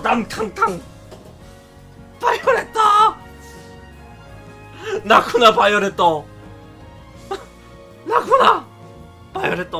야 와당탕탕. 바이올렛다 나구나 바이올렛다 나구나! 바이올렛다